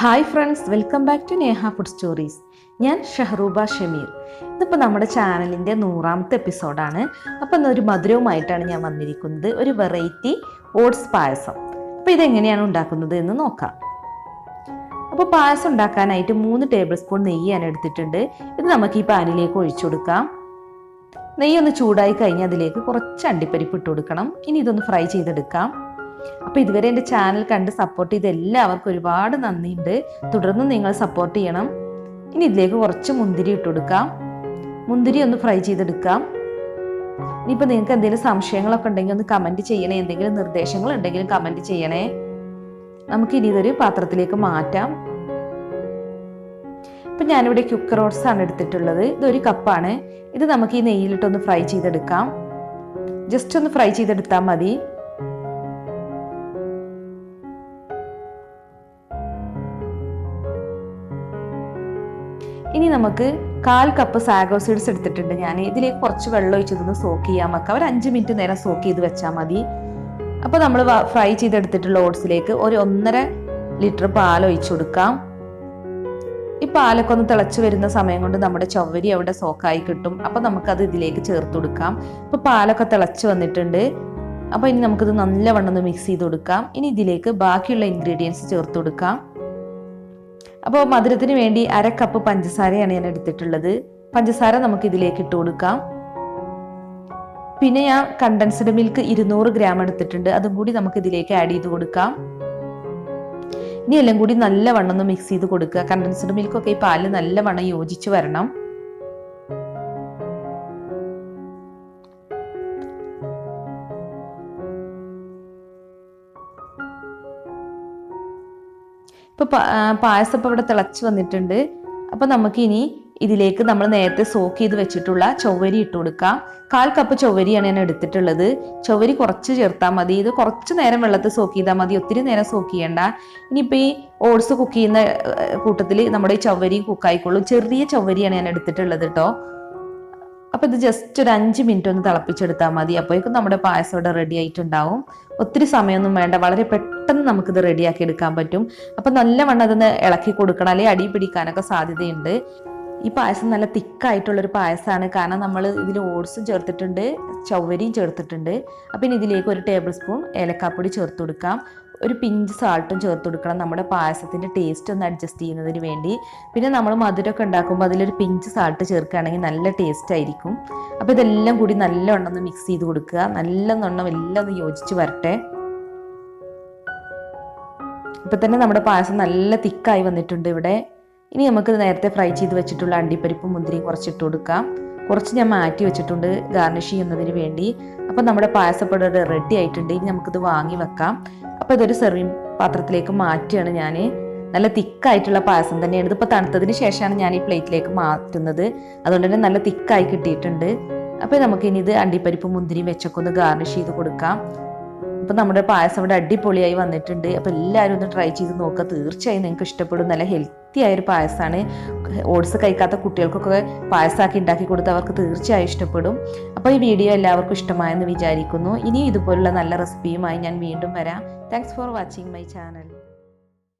Hi friends welcome back to Neha food stories ഞാൻ ഷഹറൂബ ഷമീർ. ഇതിപ്പോൾ നമ്മുടെ ചാനലിന്റെ നൂറാമത്തെ എപ്പിസോഡാണ്. അപ്പോൾ ഇന്നൊരു മധുരവുമായിട്ടാണ് ഞാൻ വന്നിരിക്കുന്നത്. ഒരു വെറൈറ്റി ഓട്സ് പായസം. അപ്പോൾ ഇതെങ്ങനെയാണ് ഉണ്ടാക്കുന്നത് എന്ന് നോക്കാം. അപ്പോൾ പായസം ഉണ്ടാക്കാനായിട്ട് മൂന്ന് ടേബിൾ സ്പൂൺ നെയ്യാണ് എടുത്തിട്ടുണ്ട്. ഇത് നമുക്ക് ഈ പാനിലേക്ക് ഒഴിച്ചു കൊടുക്കാം. നെയ്യൊന്ന് ചൂടായി കഴിഞ്ഞാൽ അതിലേക്ക് കുറച്ച് അണ്ടിപ്പരിപ്പ് ഇട്ട് കൊടുക്കണം. ഇനി ഇതൊന്ന് ഫ്രൈ ചെയ്തെടുക്കാം. അപ്പോൾ ഇതുവരെ എന്റെ ചാനൽ കണ്ട് സപ്പോർട്ട് ചെയ്ത എല്ലാവർക്കും ഒരുപാട് നന്ദിയുണ്ട്. തുടർന്നും നിങ്ങൾ സപ്പോർട്ട് ചെയ്യണം. ഇനി ഇതിലേക്ക് കുറച്ച് മുന്തിരി ഇട്ട് കൊടുക്കാം. മുന്തിരി ഒന്ന് ഫ്രൈ ചെയ്തെടുക്കാം. ഇനിയിപ്പോൾ നിങ്ങൾക്ക് എന്തെങ്കിലും സംശയങ്ങളൊക്കെ ഉണ്ടെങ്കിൽ ഒന്ന് കമന്റ് ചെയ്യണേ. എന്തെങ്കിലും നിർദ്ദേശങ്ങൾ ഉണ്ടെങ്കിലും കമന്റ് ചെയ്യണേ. നമുക്ക് ഇനി ഇതൊരു പാത്രത്തിലേക്ക് മാറ്റാം. ഇപ്പം ഞാനിവിടെ കുക്കർ ഓട്സ് ആണ് എടുത്തിട്ടുള്ളത്. ഇതൊരു കപ്പാണ് ഇത് നമുക്ക് ഈ നെയ്യിലിട്ടൊന്ന് ഫ്രൈ ചെയ്തെടുക്കാം. ജസ്റ്റ് ഒന്ന് ഫ്രൈ ചെയ്തെടുത്താൽ മതി. ഇനി നമുക്ക് കാൽ കപ്പ് സാഗോ സീഡ്സ് എടുത്തിട്ടുണ്ട് ഞാൻ. ഇതിലേക്ക് കുറച്ച് വെള്ളം ഒഴിച്ചതൊന്ന് സോക്ക് ചെയ്യാൻ വെക്കാം ഒരു അഞ്ച് മിനിറ്റ് നേരം സോക്ക് ചെയ്ത് വെച്ചാൽ മതി. അപ്പോൾ നമ്മൾ ഫ്രൈ ചെയ്തെടുത്തിട്ടുള്ള ഓട്സിലേക്ക് ഒരു ഒന്നര ലിറ്റർ പാൽ ഒഴിച്ചു കൊടുക്കാം. ഈ പാലൊക്കെ ഒന്ന് തിളച്ച് വരുന്ന സമയം കൊണ്ട് നമ്മുടെ ചവരി അവിടെ സോക്കായി കിട്ടും. അപ്പോൾ നമുക്കത് ഇതിലേക്ക് ചേർത്ത് കൊടുക്കാം. അപ്പോൾ പാലൊക്കെ തിളച്ച് വന്നിട്ടുണ്ട്. അപ്പോൾ ഇനി നമുക്കിത് നല്ലവണ്ണം ഒന്ന് മിക്സ് ചെയ്ത് കൊടുക്കാം. ഇനി ഇതിലേക്ക് ബാക്കിയുള്ള ഇൻഗ്രീഡിയൻസ് ചേർത്ത് കൊടുക്കാം. അപ്പോൾ മധുരത്തിന് വേണ്ടി അര കപ്പ് പഞ്ചസാരയാണ് ഞാൻ എടുത്തിട്ടുള്ളത്. പഞ്ചസാര നമുക്ക് ഇതിലേക്ക് ഇട്ട് കൊടുക്കാം. പിന്നെ ഞാൻ കണ്ടൻസ്ഡ് മിൽക്ക് ഇരുന്നൂറ് ഗ്രാം എടുത്തിട്ടുണ്ട്. അതും കൂടി നമുക്ക് ഇതിലേക്ക് ആഡ് ചെയ്ത് കൊടുക്കാം. ഇനി എല്ലാം കൂടി നല്ലവണ്ണം ഒന്ന് മിക്സ് ചെയ്ത് കൊടുക്കുക. കണ്ടൻസ്ഡ് മിൽക്കൊക്കെ ഈ പാലിൽ നല്ലവണ്ണം യോജിച്ച് വരണം. ഇപ്പോൾ പായസം ഇപ്പോൾ ഇവിടെ തിളച്ച് വന്നിട്ടുണ്ട്. അപ്പോൾ നമുക്കിനി ഇതിലേക്ക് നമ്മൾ നേരത്തെ സോക്ക് ചെയ്ത് വെച്ചിട്ടുള്ള ചൊവ്വരി ഇട്ട് കൊടുക്കാം. കാൽ കപ്പ് ചൊവ്വരിയാണ് ഞാൻ എടുത്തിട്ടുള്ളത്. ചൊവ്വരി കുറച്ച് ചേർത്താൽ മതി. ഇത് കുറച്ച് നേരം വെള്ളത്തിൽ സോക്ക് ചെയ്താൽ മതി. ഒത്തിരി നേരം സോക്ക് ചെയ്യണ്ട. ഇനിയിപ്പോൾ ഈ ഓട്സ് കുക്ക് ചെയ്യുന്ന കൂട്ടത്തിൽ നമ്മുടെ ഈ ചൊവ്വരി കുക്കായിക്കോളും ചെറിയ ചൊവ്വരിയാണ് ഞാൻ എടുത്തിട്ടുള്ളത് കേട്ടോ അപ്പോൾ ഇത് ജസ്റ്റ് ഒരു അഞ്ച് മിനിറ്റ് ഒന്ന് തിളപ്പിച്ചെടുത്താൽ മതി. അപ്പോഴേക്കും നമ്മുടെ പായസം ഇവിടെ റെഡി ആയിട്ടുണ്ടാവും. ഒത്തിരി സമയമൊന്നും വേണ്ട. വളരെ പെട്ടെന്ന് നമുക്കിത് റെഡിയാക്കി എടുക്കാൻ പറ്റും. അപ്പം നല്ലവണ്ണം അതൊന്ന് ഇളക്കി കൊടുക്കണം. അല്ലെങ്കിൽ അടി പിടിക്കാനൊക്കെ സാധ്യതയുണ്ട്. ഈ പായസം നല്ല തിക്കായിട്ടുള്ളൊരു പായസമാണ് കാരണം നമ്മൾ ഇതിൽ ഓട്സും ചേർത്തിട്ടുണ്ട് ചവ്വരിയും ചേർത്തിട്ടുണ്ട്. അപ്പം ഇനി ഇതിലേക്ക് ഒരു ടേബിൾ സ്പൂൺ ഏലക്കാപ്പൊടി ചേർത്ത് കൊടുക്കാം. ഒരു പിഞ്ച് സാൾട്ടും ചേർത്ത് കൊടുക്കണം നമ്മുടെ പായസത്തിന്റെ ടേസ്റ്റ് ഒന്ന് അഡ്ജസ്റ്റ് ചെയ്യുന്നതിന് വേണ്ടി. പിന്നെ നമ്മൾ മധുരമൊക്കെ ഉണ്ടാക്കുമ്പോൾ അതിലൊരു പിഞ്ച് സാൾട്ട് ചേർക്കുകയാണെങ്കിൽ നല്ല ടേസ്റ്റ് ആയിരിക്കും. അപ്പോൾ ഇതെല്ലാം കൂടി നല്ലവണ്ണം ഒന്ന് മിക്സ് ചെയ്ത് കൊടുക്കുക. നല്ല നല്ലവണ്ണം എല്ലാം ഒന്ന് യോജിച്ച് വരട്ടെ. ഇപ്പം തന്നെ നമ്മുടെ പായസം നല്ല തിക്കായി വന്നിട്ടുണ്ട് ഇവിടെ. ഇനി നമുക്ക് നേരത്തെ ഫ്രൈ ചെയ്ത് വെച്ചിട്ടുള്ള അണ്ടിപ്പരിപ്പും മുന്തിരിയും കുറച്ചിട്ട് കൊടുക്കാം. കുറച്ച് ഞാൻ മാറ്റി വെച്ചിട്ടുണ്ട് ഗാർണിഷ് ചെയ്യുന്നതിന് വേണ്ടി. അപ്പം നമ്മുടെ പായസപ്പടം റെഡി ആയിട്ടുണ്ട്. ഇനി നമുക്കിത് വാങ്ങി വെക്കാം. അപ്പോൾ ഇതൊരു സെർവിങ് പാത്രത്തിലേക്ക് മാറ്റുകയാണ് ഞാൻ നല്ല തിക്കായിട്ടുള്ള പായസം തന്നെയാണ്. ഇതിപ്പോൾ തണുത്തതിന് ശേഷമാണ് ഞാൻ ഈ പ്ലേറ്റിലേക്ക് മാറ്റുന്നത്. അതുകൊണ്ട് തന്നെ നല്ല തിക്കായി കിട്ടിയിട്ടുണ്ട്. അപ്പോൾ നമുക്ക് ഇനി ഇത് അണ്ടിപ്പരിപ്പും മുന്തിരിയും വെച്ചൊക്കെ ഒന്ന് ഗാർണിഷ് ചെയ്ത് കൊടുക്കാം. അപ്പം നമ്മുടെ പായസം ഇവിടെ അടിപൊളിയായി വന്നിട്ടുണ്ട്. അപ്പോൾ എല്ലാവരും ഒന്ന് ട്രൈ ചെയ്ത് നോക്കുക തീർച്ചയായും നിങ്ങൾക്ക് ഇഷ്ടപ്പെടും. നല്ല ഹെൽത്തി ആയൊരു പായസമാണ് ഓട്സ് കഴിക്കാത്ത കുട്ടികൾക്കൊക്കെ പായസമാക്കി ഉണ്ടാക്കി കൊടുത്ത് അവർക്ക് തീർച്ചയായും ഇഷ്ടപ്പെടും. അപ്പോൾ ഈ വീഡിയോ എല്ലാവർക്കും ഇഷ്ടമായെന്ന് വിചാരിക്കുന്നു. ഇനി ഇതുപോലുള്ള നല്ല റെസിപ്പിയുമായി ഞാൻ വീണ്ടും വരാം. Thanks for watching my channel